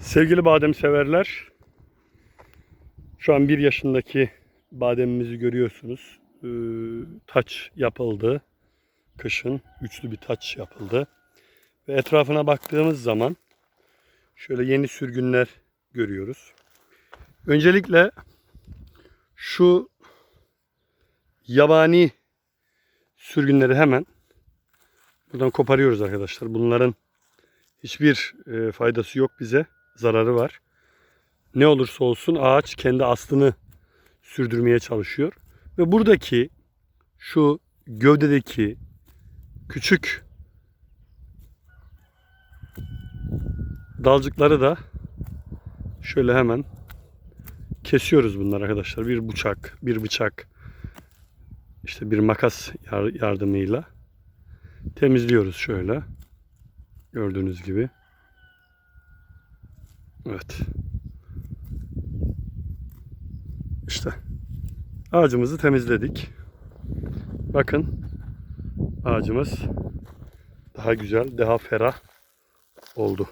Sevgili badem severler, şu an bir yaşındaki bademimizi görüyorsunuz. Ee, taç yapıldı. Kışın üçlü bir taç yapıldı. Ve etrafına baktığımız zaman şöyle yeni sürgünler görüyoruz. Öncelikle şu yabani sürgünleri hemen buradan koparıyoruz arkadaşlar. Bunların hiçbir e, faydası yok bize. Zararı var. Ne olursa olsun ağaç kendi aslını sürdürmeye çalışıyor. Ve buradaki şu gövdedeki küçük dalcıkları da şöyle hemen kesiyoruz bunlar arkadaşlar. Bir bıçak, bir bıçak, işte bir makas yar- yardımıyla temizliyoruz şöyle. Gördüğünüz gibi. Evet. İşte ağacımızı temizledik. Bakın ağacımız daha güzel, daha ferah oldu.